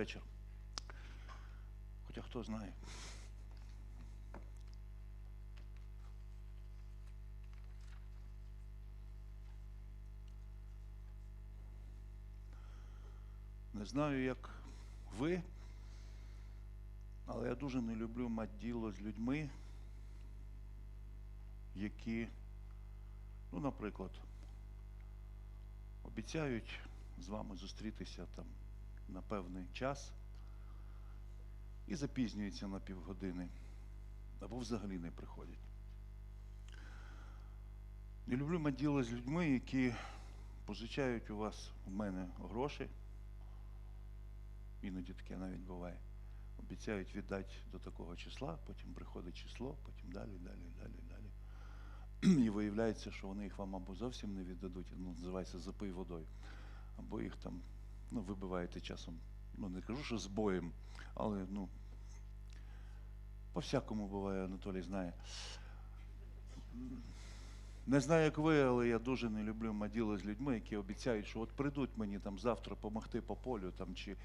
вечір. Хоча хто знає. Не знаю, як ви, але я дуже не люблю мати діло з людьми, які, ну, наприклад, обіцяють з вами зустрітися там на певний час і запізнюються на півгодини або взагалі не приходять. Не люблю діло з людьми, які позичають у вас у мене гроші. Іноді таке навіть буває. Обіцяють віддати до такого числа, потім приходить число, потім далі, далі, далі, далі. І виявляється, що вони їх вам або зовсім не віддадуть, ну, називається запий водою, або їх там ну, вибиваєте часом, ну не кажу, що з боєм, але ну, по-всякому буває, Анатолій знає. Не знаю, як ви, але я дуже не люблю мати діло з людьми, які обіцяють, що от прийдуть мені там завтра допомогти по полю там, чи,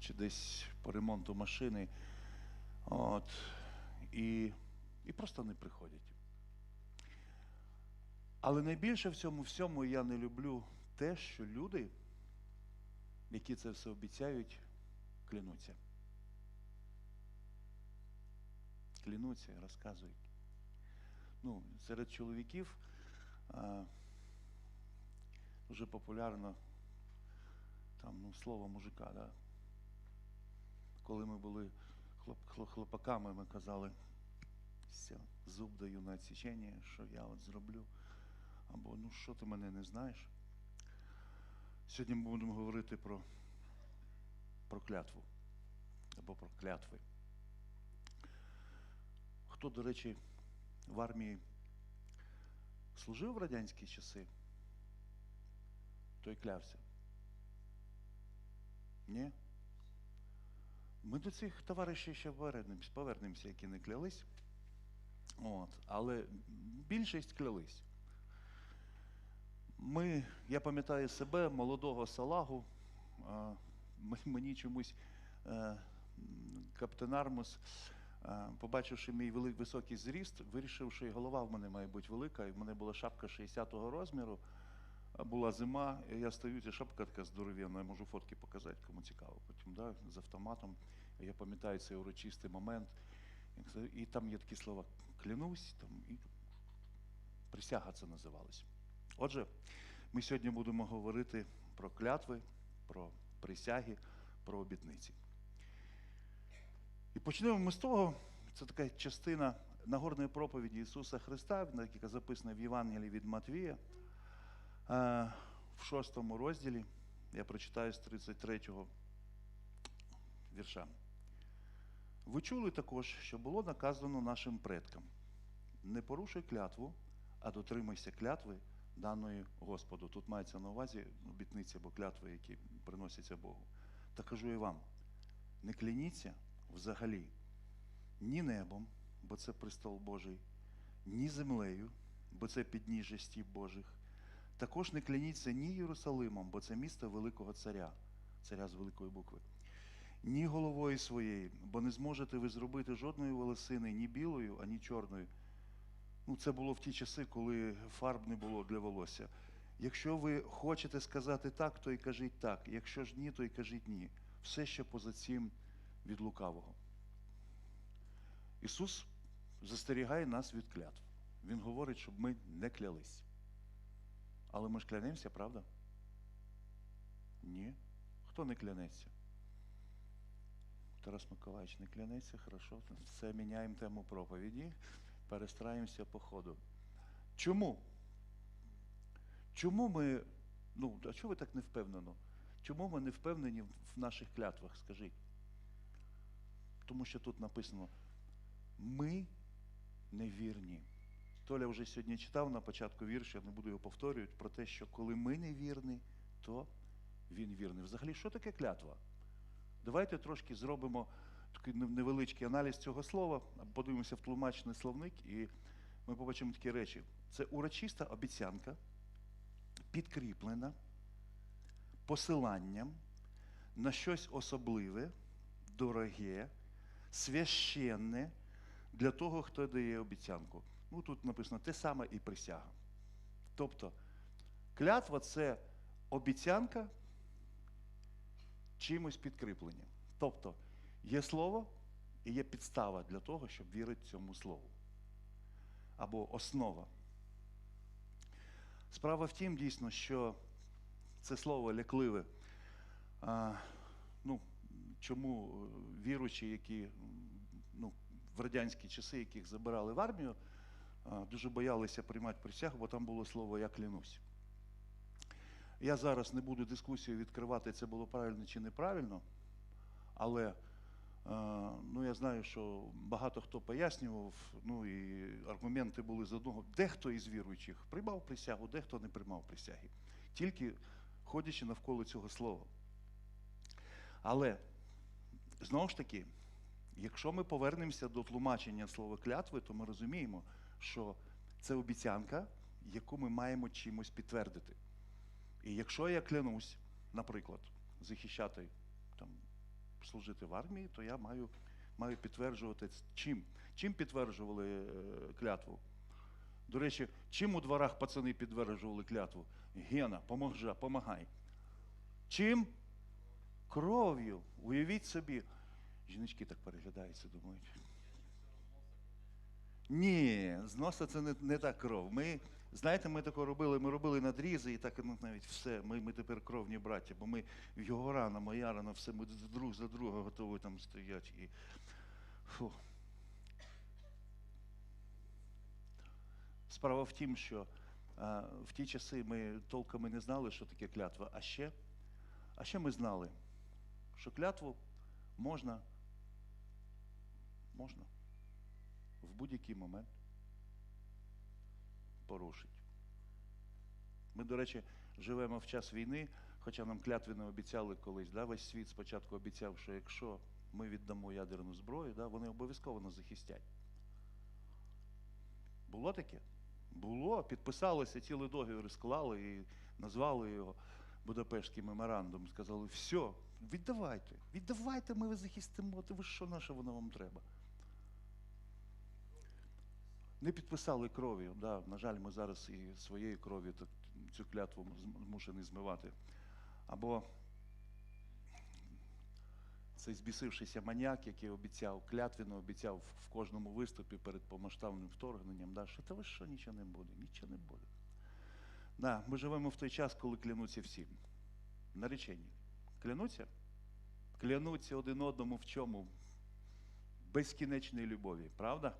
чи десь по ремонту машини. От, і, і просто не приходять. Але найбільше в цьому всьому я не люблю те, що люди, які це все обіцяють, клянуться. Клянуться розказують. Ну, серед чоловіків а, дуже популярно там, ну, слово мужика, да? коли ми були хлоп- хлопаками, ми казали, все, зуб даю на відсічення, що я от зроблю. Або ну що ти мене не знаєш? Сьогодні ми будемо говорити про, про клятву або про клятви. Хто, до речі, в армії служив в радянські часи, той клявся. Ні? Ми до цих товаришів ще повернемося, які не клялись. От. Але більшість клялись. Ми, я пам'ятаю себе, молодого салагу, мені чомусь е, каптен Армус, е, побачивши мій велик, високий зріст, вирішив, що і голова в мене має бути велика, і в мене була шапка 60-го розміру, була зима, і я стою, ця шапка така здоров'яна, я можу фотки показати, кому цікаво. Потім да, з автоматом. Я пам'ятаю цей урочистий момент. І там є такі слова клянусь, там, і присяга це називалось. Отже, ми сьогодні будемо говорити про клятви, про присяги, про обітниці. І почнемо ми з того, це така частина Нагорної проповіді Ісуса Христа, яка записана в Євангелії від Матвія, е, в шостому розділі. Я прочитаю з 33-го вірша. Ви чули також, що було наказано нашим предкам: не порушуй клятву, а дотримайся клятви даної Господу. Тут мається на увазі обітниці або клятви, які приносяться Богу. Та кажу і вам: не кляніться взагалі ні небом, бо це престол Божий, ні землею, бо це підніжжя стіп Божих. Також не кляніться ні Єрусалимом, бо це місто великого царя, царя з великої букви ні головою своєю, бо не зможете ви зробити жодної волосини ні білою, ані чорною. Ну, це було в ті часи, коли фарб не було для волосся. Якщо ви хочете сказати так, то і кажіть так. Якщо ж ні, то і кажіть ні. Все ще поза цим від лукавого. Ісус застерігає нас від клятв. Він говорить, щоб ми не клялись. Але ми ж клянемося, правда? Ні. Хто не клянеться? Тарас Миколаївич не клянеться, хорошо. Все, міняємо тему проповіді, перестраємося по ходу. Чому? Чому ми, ну, а чого ви так не впевнено? Чому ми не впевнені в наших клятвах, скажіть? Тому що тут написано, ми невірні. Толя вже сьогодні читав на початку вірша, не буду його повторювати, про те, що коли ми невірні, то він вірний. Взагалі, що таке клятва? Давайте трошки зробимо такий невеличкий аналіз цього слова, подивимося в тлумачний словник, і ми побачимо такі речі. Це урочиста обіцянка, підкріплена посиланням на щось особливе, дороге, священне для того, хто дає обіцянку. Ну, тут написано те саме і присяга. Тобто, клятва це обіцянка чимось підкріплення. Тобто, є слово і є підстава для того, щоб вірити цьому слову. Або основа. Справа в тім, дійсно, що це слово лякливе. А, ну, чому е, віручі, які ну, в радянські часи, яких забирали в армію, а, дуже боялися приймати присягу, бо там було слово Я клянусь. Я зараз не буду дискусію відкривати, це було правильно чи неправильно, але ну, я знаю, що багато хто пояснював, ну і аргументи були з одного. Дехто із віруючих приймав присягу, дехто не приймав присяги. Тільки ходячи навколо цього слова. Але знову ж таки, якщо ми повернемося до тлумачення слова клятви, то ми розуміємо, що це обіцянка, яку ми маємо чимось підтвердити. І якщо я клянусь, наприклад, захищати служити в армії, то я маю, маю підтверджувати чим? Чим підтверджували е, клятву? До речі, чим у дворах пацани підтверджували клятву? Гена, поможа, помагай. Чим? Кров'ю. Уявіть собі. Жіночки так переглядаються, думають. Ні, з носа це не, не та кров. Ми, знаєте, ми таке робили, ми робили надрізи і так ну, навіть все. Ми, ми тепер кровні браття, бо ми його рана, моя рана, все, ми друг за друга готові там стоять. І... Фу. Справа в тім, що а, в ті часи ми толком не знали, що таке клятва. А ще, а ще ми знали, що клятву можна, можна в будь-який момент порушити. Ми, до речі, живемо в час війни, хоча нам клятви не обіцяли колись. Да? Весь світ спочатку обіцяв, що якщо ми віддамо ядерну зброю, да, вони обов'язково нас захистять. Було таке? Було. Підписалися, цілий договір склали і назвали його Будапештський меморандум. Сказали, все, віддавайте, віддавайте, ми захистимо. Ти ви що наше воно вам треба? Не підписали кров'ю. Да. На жаль, ми зараз і своєю кров'ю цю клятву змушені змивати. Або цей збісившийся маніяк, який обіцяв, клятвенно обіцяв в- кожному виступі перед повномасштабним вторгненням, да, що та ви що нічого не буде, нічого не буде. Да, ми живемо в той час, коли клянуться всі. Наречені. Клянуться? Клянуться один одному в чому? Безкінечній любові, правда?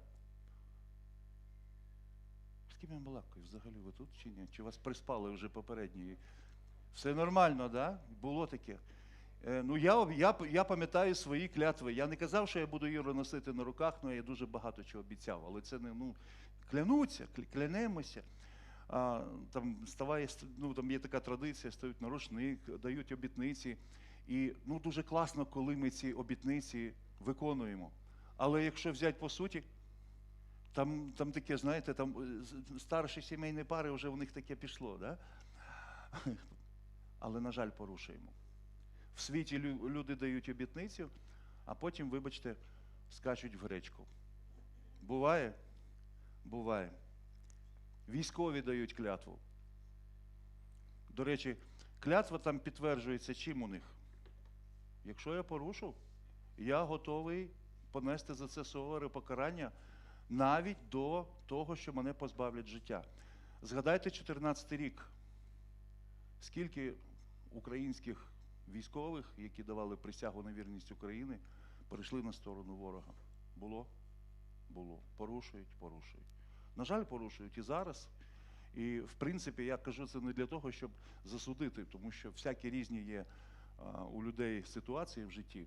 Ким я балакаю взагалі ви тут чи ні? Чи вас приспали вже попередні? Все нормально, да? Було таке. Е, ну, я, я, я пам'ятаю свої клятви. Я не казав, що я буду її носити на руках, але я дуже багато чого обіцяв. Але це не ну, клянуться, клянемося. А, там, ставає, ну, там є така традиція, стають на рушник, дають обітниці. І ну, дуже класно, коли ми ці обітниці виконуємо. Але якщо взяти по суті, там, там таке, знаєте, там е, старші сімейні пари вже в них таке пішло, да? але, на жаль, порушуємо. В світі люди дають обітницю, а потім, вибачте, скачуть в гречку. Буває? Буває. Військові дають клятву. До речі, клятва там підтверджується чим у них? Якщо я порушу, я готовий понести за це суворе покарання навіть до того, що мене позбавлять життя. Згадайте 14 рік. Скільки українських військових, які давали присягу на вірність України, перейшли на сторону ворога? Було? Було. Порушують, порушують. На жаль, порушують і зараз. І, в принципі, я кажу це не для того, щоб засудити, тому що всякі різні є у людей ситуації в житті.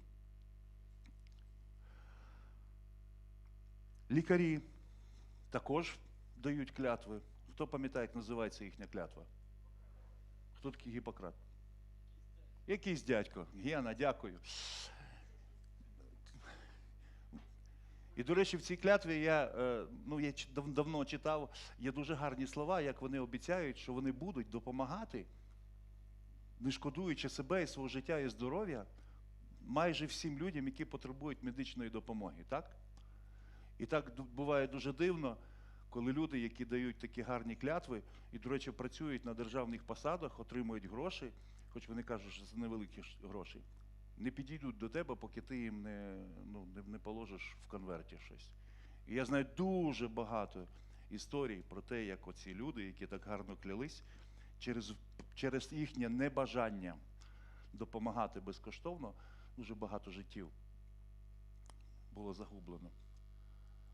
Лікарі також дають клятви. Хто пам'ятає, як називається їхня клятва? Хто такий Гіппократ? Якийсь дядько. Гена, дякую. І, до речі, в цій клятві я, е, ну, я давно читав, є дуже гарні слова, як вони обіцяють, що вони будуть допомагати, не шкодуючи себе і свого життя і здоров'я, майже всім людям, які потребують медичної допомоги, так? І так буває дуже дивно, коли люди, які дають такі гарні клятви, і, до речі, працюють на державних посадах, отримують гроші, хоч вони кажуть, що це невеликі гроші, не підійдуть до тебе, поки ти їм не, ну, не, положиш в конверті щось. І я знаю дуже багато історій про те, як оці люди, які так гарно клялись, через, через їхнє небажання допомагати безкоштовно, дуже багато життів було загублено.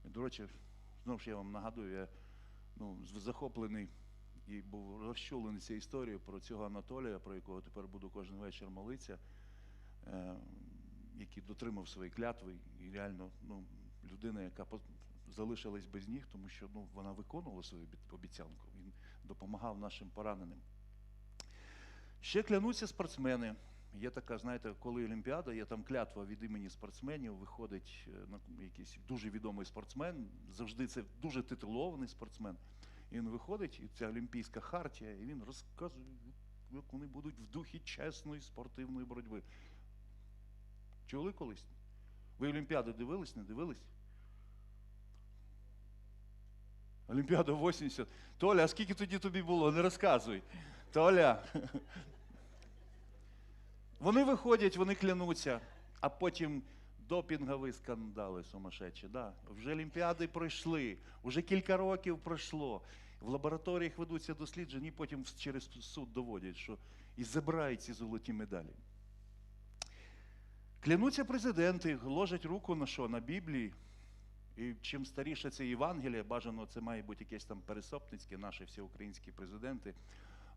До речі, знову ж я вам нагадую, я ну, захоплений і був розчулений цією історією про цього Анатолія, про якого тепер буду кожен вечір молитися, е, який дотримав свої клятви, і реально ну, людина, яка залишилась без ніг, тому що ну, вона виконувала свою обіцянку, він допомагав нашим пораненим. Ще клянуться спортсмени. Є така, знаєте, коли Олімпіада, є там клятва від імені спортсменів, виходить на якийсь дуже відомий спортсмен, завжди це дуже титулований спортсмен. І він виходить, і ця олімпійська хартія, і він розказує, як вони будуть в духі чесної спортивної боротьби. Чули колись? Ви Олімпіаду дивились, не дивились? Олімпіада 80. Толя, а скільки тоді тобі було? Не розказуй. Толя. Вони виходять, вони клянуться, а потім допінгові скандали сумасшедші. Да. Вже Олімпіади пройшли, вже кілька років пройшло. В лабораторіях ведуться дослідження, і потім через суд доводять, що і забирають ці золоті медалі. Клянуться президенти, ложать руку на що? На Біблії. І чим старіше це Євангеліє, бажано це має бути якесь там пересопницьке, наші всі українські президенти.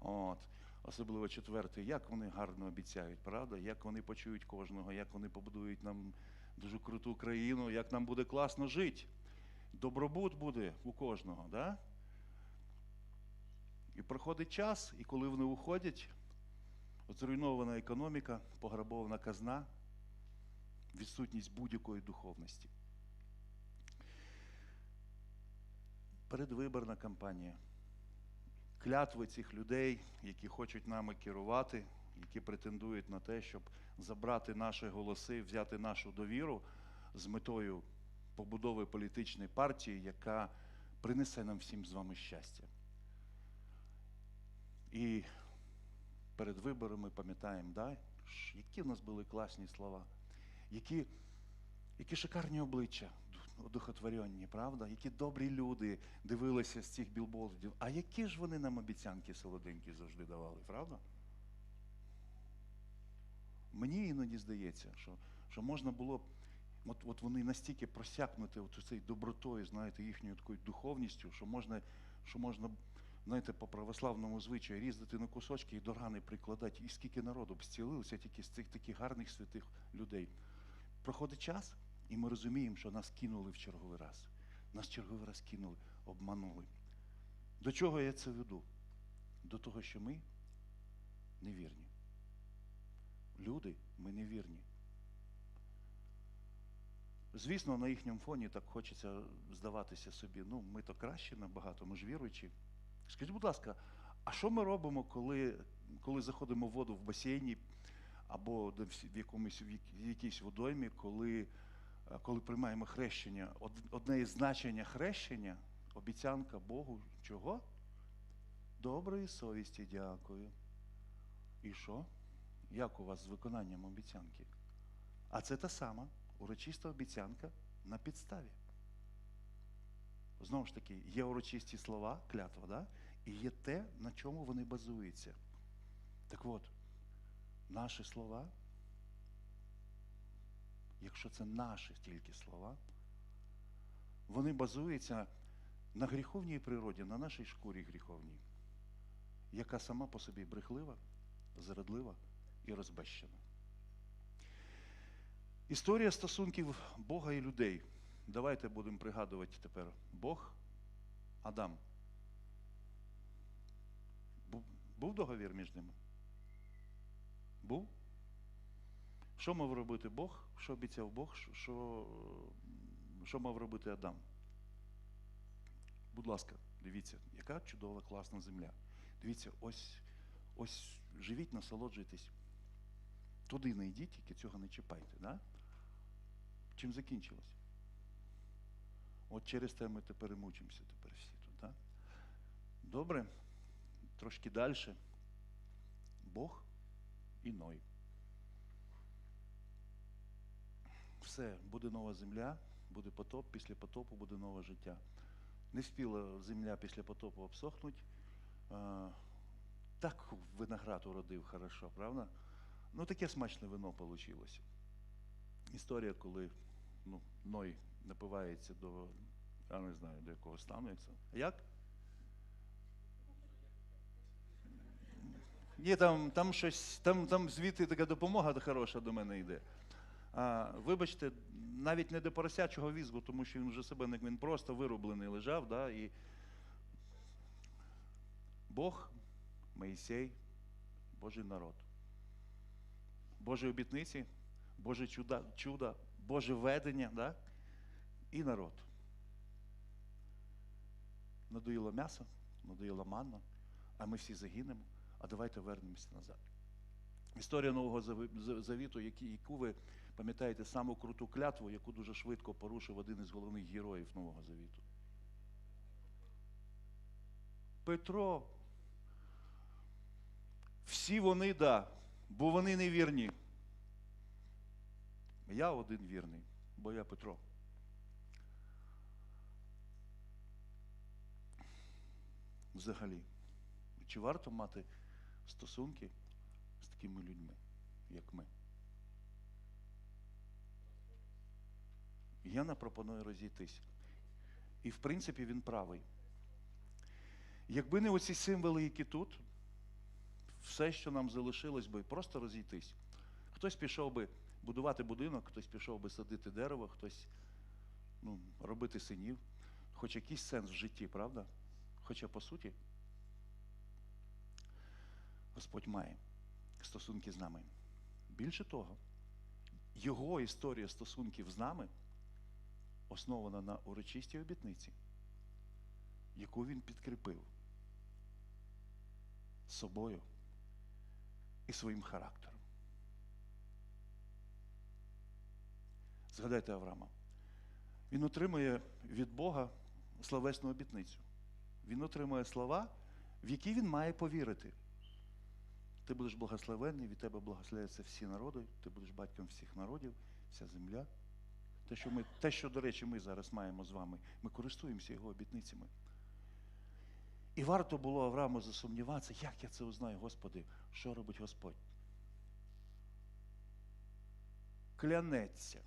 От. Особливо четвертий, як вони гарно обіцяють, правда? Як вони почують кожного, як вони побудують нам дуже круту країну, як нам буде класно жити. Добробут буде у кожного, да? І проходить час, і коли вони уходять, зруйнована економіка, пограбована казна, відсутність будь-якої духовності. Передвиборна кампанія. Клятви цих людей, які хочуть нами керувати, які претендують на те, щоб забрати наші голоси, взяти нашу довіру з метою побудови політичної партії, яка принесе нам всім з вами щастя. І перед виборами пам'ятаємо, да, які в нас були класні слова, які, які шикарні обличчя, одухотворенні, правда? Які добрі люди дивилися з цих білбордів. А які ж вони нам обіцянки солоденькі завжди давали, правда? Мені іноді здається, що, що можна було б, от, от вони настільки просякнути от цією добротою, знаєте, їхньою такою духовністю, що можна, що можна, знаєте, по православному звичаю різати на кусочки і до рани прикладати. І скільки народу б зцілилося тільки з цих таких гарних святих людей. Проходить час, і ми розуміємо, що нас кинули в черговий раз. Нас черговий раз кинули, обманули. До чого я це веду? До того, що ми невірні. Люди, ми невірні. Звісно, на їхньому фоні так хочеться здаватися собі. Ну, ми то краще набагато, ми ж віруючі. Скажіть, будь ласка, а що ми робимо, коли, коли заходимо в воду в басейні або в якомусь в якійсь водоймі, коли, коли приймаємо хрещення? Одне із значення хрещення обіцянка Богу чого? Доброї совісті дякую. І що? Як у вас з виконанням обіцянки? А це та сама урочиста обіцянка на підставі. Знову ж таки, є урочисті слова, клятва, да? і є те, на чому вони базуються. Так от, наші слова, якщо це наші тільки слова, вони базуються на гріховній природі, на нашій шкурі гріховній, яка сама по собі брехлива, зрадлива і розбещена. Історія стосунків Бога і людей. Давайте будемо пригадувати тепер Бог, Адам. Був, договір між ними? Був? Що мав робити Бог? Що обіцяв Бог? Що, що, мав робити Адам? Будь ласка, дивіться, яка чудова, класна земля. Дивіться, ось, ось живіть, насолоджуйтесь. Туди не йдіть, тільки цього не чіпайте. Да? Чим закінчилось? От через те ми тепер і мучимося тепер всі тут. Да? Добре, трошки далі. Бог і Ной. Все, буде нова земля, буде потоп, після потопу буде нове життя. Не спіла земля після потопу обсохнуть. А, так виноград уродив хорошо, правда? Ну, таке смачне вино вийшло. Історія, коли ну, Ной напивається до, я не знаю, до якого стану. Це. Як? Ні, там, там щось, там, там звідти така допомога хороша до мене йде. Вибачте, навіть не до поросячого візгу, тому що він вже себе він просто вироблений лежав, да, і Бог, Моїсей, Божий народ. Божі обітниці, Боже чуда, чудо, Боже ведення, да? і народ. Надоїло м'ясо, надоїла манна, а ми всі загинемо, а давайте вернемося назад. Історія Нового Завіту, яку ви пам'ятаєте саму круту клятву, яку дуже швидко порушив один із головних героїв Нового Завіту. Петро. Всі вони, да, бо вони не вірні. Я один вірний, бо я Петро. Взагалі, чи варто мати стосунки з такими людьми, як ми? Яна пропонує розійтись. І в принципі він правий. Якби не оці символи, які тут, все, що нам залишилось би, просто розійтись. Хтось пішов би будувати будинок, хтось пішов би садити дерево, хтось ну, робити синів. Хоч якийсь сенс в житті, правда? Хоча по суті, Господь має стосунки з нами. Більше того, його історія стосунків з нами основана на урочистій обітниці, яку він підкріпив собою і своїм характером. Згадайте Авраама. Він отримує від Бога словесну обітницю. Він отримує слова, в які він має повірити. Ти будеш благословенний, від тебе благословляться всі народи, ти будеш батьком всіх народів, вся земля. Те, що, ми, те, що, до речі, ми зараз маємо з вами, ми користуємося його обітницями. І варто було Аврааму засумніватися, як я це узнаю, Господи, що робить Господь? Клянеться.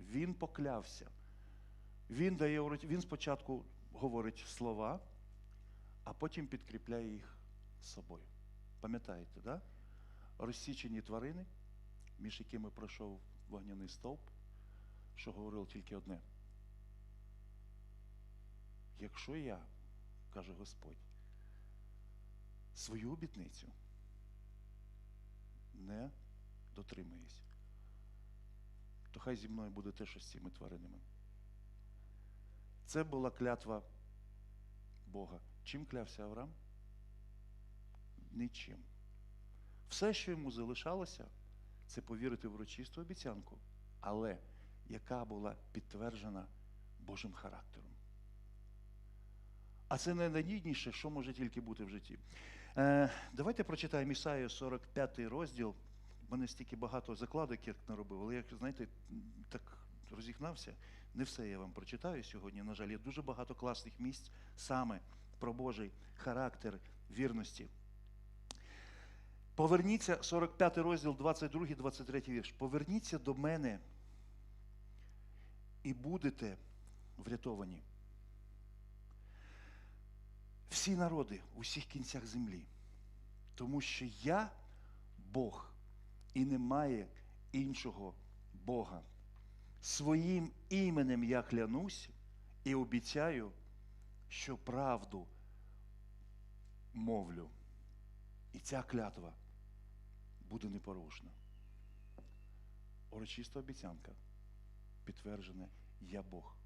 Він поклявся. Він дає він спочатку говорить слова, а потім підкріпляє їх собою. Пам'ятаєте, да? Розсічені тварини, між якими пройшов вогняний стовп, що говорив тільки одне. Якщо я, каже Господь, свою обітницю не дотримуюсь, то хай зі мною буде те, що з цими тваринами. Це була клятва Бога. Чим клявся Авраам? Нічим. Все, що йому залишалося, це повірити в урочисту обіцянку, але яка була підтверджена Божим характером. А це найнадійніше, що може тільки бути в житті. Е, давайте прочитаємо Ісаю 45 розділ. У мене стільки багато закладок я наробив, але як знаєте, так розігнався. Не все я вам прочитаю сьогодні. На жаль, є дуже багато класних місць саме про Божий характер вірності. Поверніться, 45 розділ, 22, 23 вірш. Поверніться до мене і будете врятовані. Всі народи у всіх кінцях землі. Тому що я Бог і немає іншого Бога. Своїм іменем я клянусь і обіцяю, що правду мовлю. І ця клятва буде непорушна. Урочиста обіцянка підтверджена Я Бог.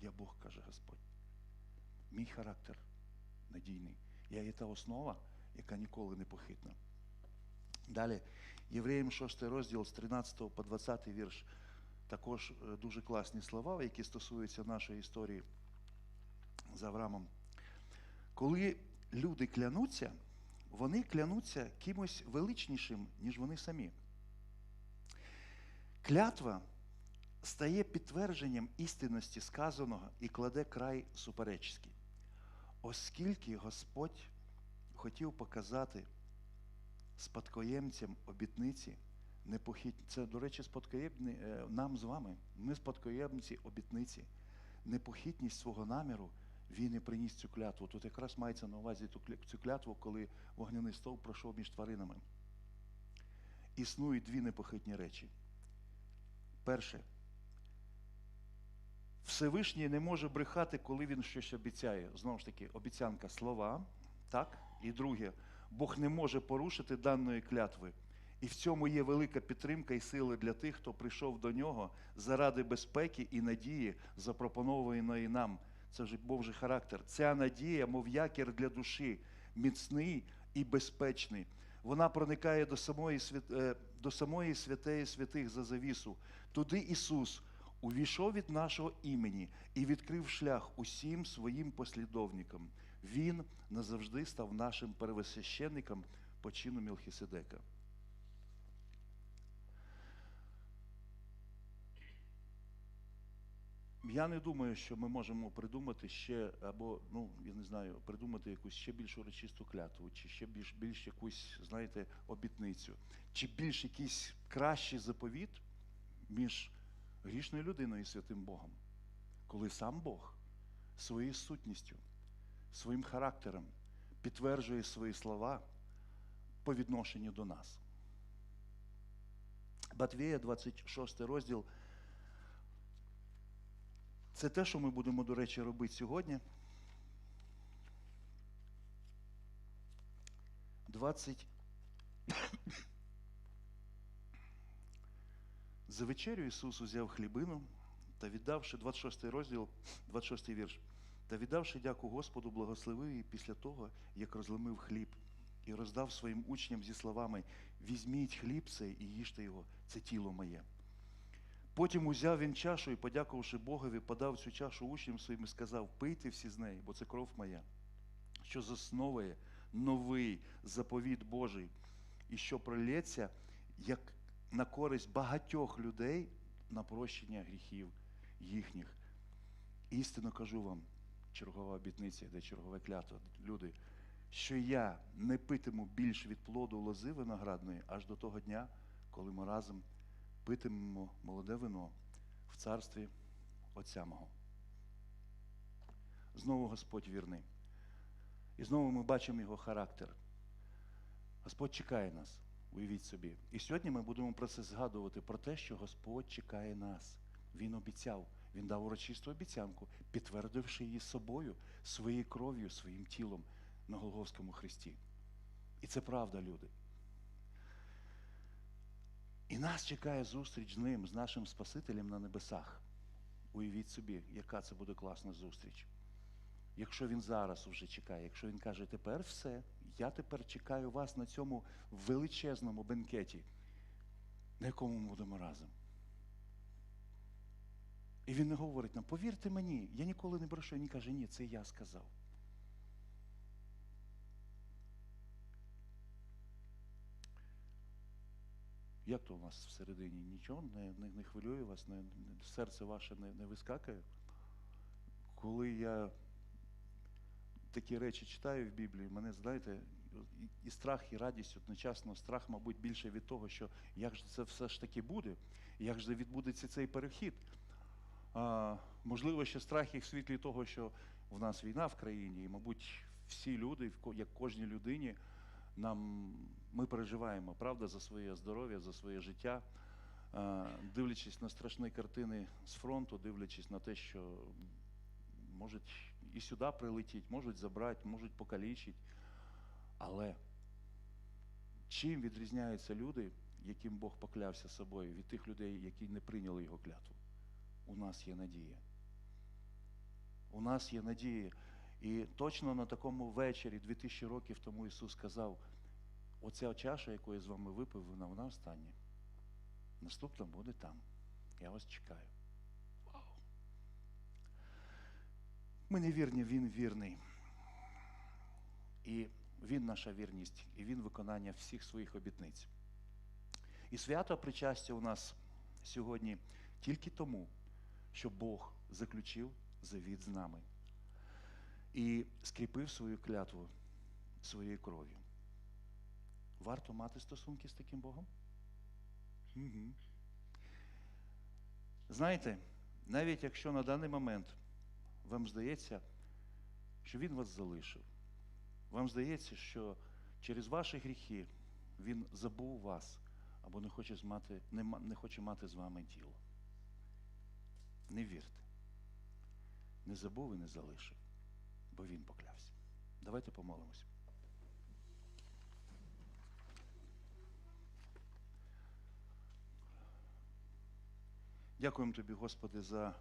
Я Бог, каже Господь. Мій характер надійний. Я є та основа, яка ніколи не похитна. Далі, Євреям 6 розділ з 13 по 20 вірш. Також е, дуже класні слова, які стосуються нашої історії з Авраамом. Коли люди клянуться, вони клянуться кимось величнішим, ніж вони самі. Клятва стає підтвердженням істинності сказаного і кладе край суперечці. Оскільки Господь хотів показати спадкоємцям обітниці, непохитні. Це, до речі, спадкоємні е, нам з вами. Ми спадкоємці обітниці. Непохитність свого наміру він і приніс цю клятву. Тут якраз мається на увазі цю клятву, коли вогняний стовп пройшов між тваринами. Існують дві непохитні речі. Перше, Всевишній не може брехати, коли він щось обіцяє. Знову ж таки, обіцянка слова. Так? І друге, Бог не може порушити даної клятви. І в цьому є велика підтримка і сила для тих, хто прийшов до нього заради безпеки і надії, запропонованої нам. Це вже Божий характер. Ця надія, мов якір для душі, міцний і безпечний. Вона проникає до самої, е, до самої святеї святих за завісу. Туди Ісус увійшов від нашого імені і відкрив шлях усім своїм послідовникам. Він назавжди став нашим первосвященником по чину Мілхіседека. Я не думаю, що ми можемо придумати ще, або, ну, я не знаю, придумати якусь ще більш урочисту клятву, чи ще більш, більш якусь, знаєте, обітницю, чи більш якийсь кращий заповіт між грішною людиною і святим Богом, коли сам Бог своєю сутністю, своїм характером підтверджує свої слова по відношенню до нас. Батвія, 26 розділ. Це те, що ми будемо, до речі, робити сьогодні. 20. За вечерю Ісус узяв хлібину та віддавши 26 розділ, 26 вірш. Та віддавши дяку Господу, благословив її після того, як розломив хліб, і роздав своїм учням зі словами: Візьміть хліб цей і їжте його, це тіло моє. Потім узяв він чашу і, подякувавши Богові, подав цю чашу учням своїм і сказав: Пийте всі з неї, бо це кров моя, що засновує новий заповіт Божий, і що пролється як на користь багатьох людей на прощення гріхів їхніх. Істинно кажу вам, чергова обітниця, де чергове клятво, люди, що я не питиму більше від плоду лози виноградної аж до того дня, коли ми разом питимемо молоде вино в царстві Отця мого. Знову Господь вірний. І знову ми бачимо його характер. Господь чекає нас, уявіть собі. І сьогодні ми будемо про це згадувати, про те, що Господь чекає нас. Він обіцяв, Він дав урочисту обіцянку, підтвердивши її собою, своєю кров'ю, своїм тілом на Голговському хресті. І це правда, люди. І нас чекає зустріч з ним, з нашим Спасителем на небесах. Уявіть собі, яка це буде класна зустріч. Якщо він зараз вже чекає, якщо він каже, тепер все, я тепер чекаю вас на цьому величезному бенкеті, на якому ми будемо разом. І він не говорить нам, повірте мені, я ніколи не брешу, він каже, ні, це я сказав. Як то у вас всередині нічого не, не, не хвилює вас, не, серце ваше не, не вискакує? Коли я такі речі читаю в Біблії, мене, знаєте, і, страх, і радість одночасно. Страх, мабуть, більше від того, що як же це все ж таки буде, як же відбудеться цей перехід. А, можливо, ще страх і в світлі того, що в нас війна в країні, і, мабуть, всі люди, як кожній людині, нам ми переживаємо, правда, за своє здоров'я, за своє життя, дивлячись на страшні картини з фронту, дивлячись на те, що можуть і сюди прилетіти, можуть забрати, можуть покалічити. Але чим відрізняються люди, яким Бог поклявся собою, від тих людей, які не прийняли його клятву? У нас є надія. У нас є надія. І точно на такому вечорі, 2000 років тому Ісус сказав, оця чаша, яку я з вами випив, вона, вона остання. Наступна буде там. Я вас чекаю. Ми не вірні, він вірний. І він наша вірність, і він виконання всіх своїх обітниць. І свято причастя у нас сьогодні тільки тому, що Бог заключив завіт з нами і скріпив свою клятву своєю кров'ю. Варто мати стосунки з таким Богом? Угу. Знаєте, навіть якщо на даний момент вам здається, що Він вас залишив, вам здається, що через ваші гріхи Він забув вас або не хоче, змати, не, не хоче мати з вами діло. Не вірте. Не забув і не залишив, бо Він поклявся. Давайте помолимося. Дякуємо тобі, Господи, за,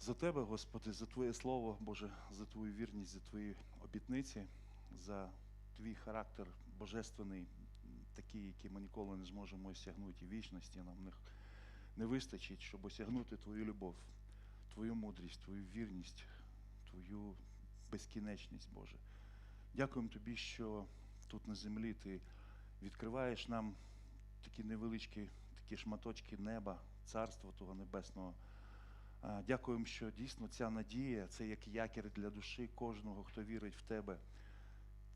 за тебе, Господи, за Твоє Слово, Боже, за Твою вірність, за Твої обітниці, за Твій характер божественний, такий, який ми ніколи не зможемо осягнути і вічності. Нам не, не вистачить, щоб осягнути Твою любов, Твою мудрість, Твою вірність, Твою безкінечність, Боже. Дякуємо Тобі, що тут на землі Ти відкриваєш нам такі невеличкі такі шматочки неба, царства того небесного. Дякуємо, що дійсно ця надія це як якір для душі кожного, хто вірить в Тебе.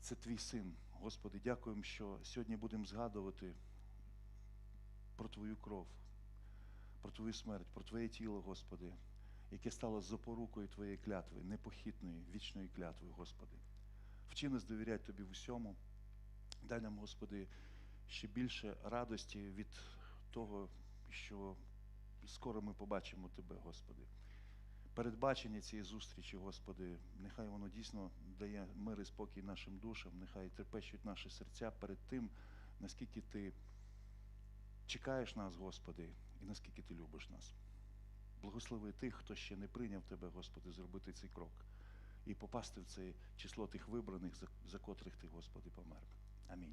Це твій син. Господи, дякуємо, що сьогодні будемо згадувати про Твою кров, про Твою смерть, про Твоє тіло, Господи, яке стало запорукою Твоєї клятви, непохитної, вічної клятви, Господи. Вчи нас довіряти Тобі в усьому. Дай нам, Господи, ще більше радості від того, що скоро ми побачимо Тебе, Господи. Передбачення цієї зустрічі, Господи, нехай воно дійсно дає мир і спокій нашим душам, нехай трепещуть наші серця перед тим, наскільки Ти чекаєш нас, Господи, і наскільки Ти любиш нас. Благослови тих, хто ще не прийняв Тебе, Господи, зробити цей крок і попасти в це число тих вибраних, за, котрих Ти, Господи, помер. Амінь.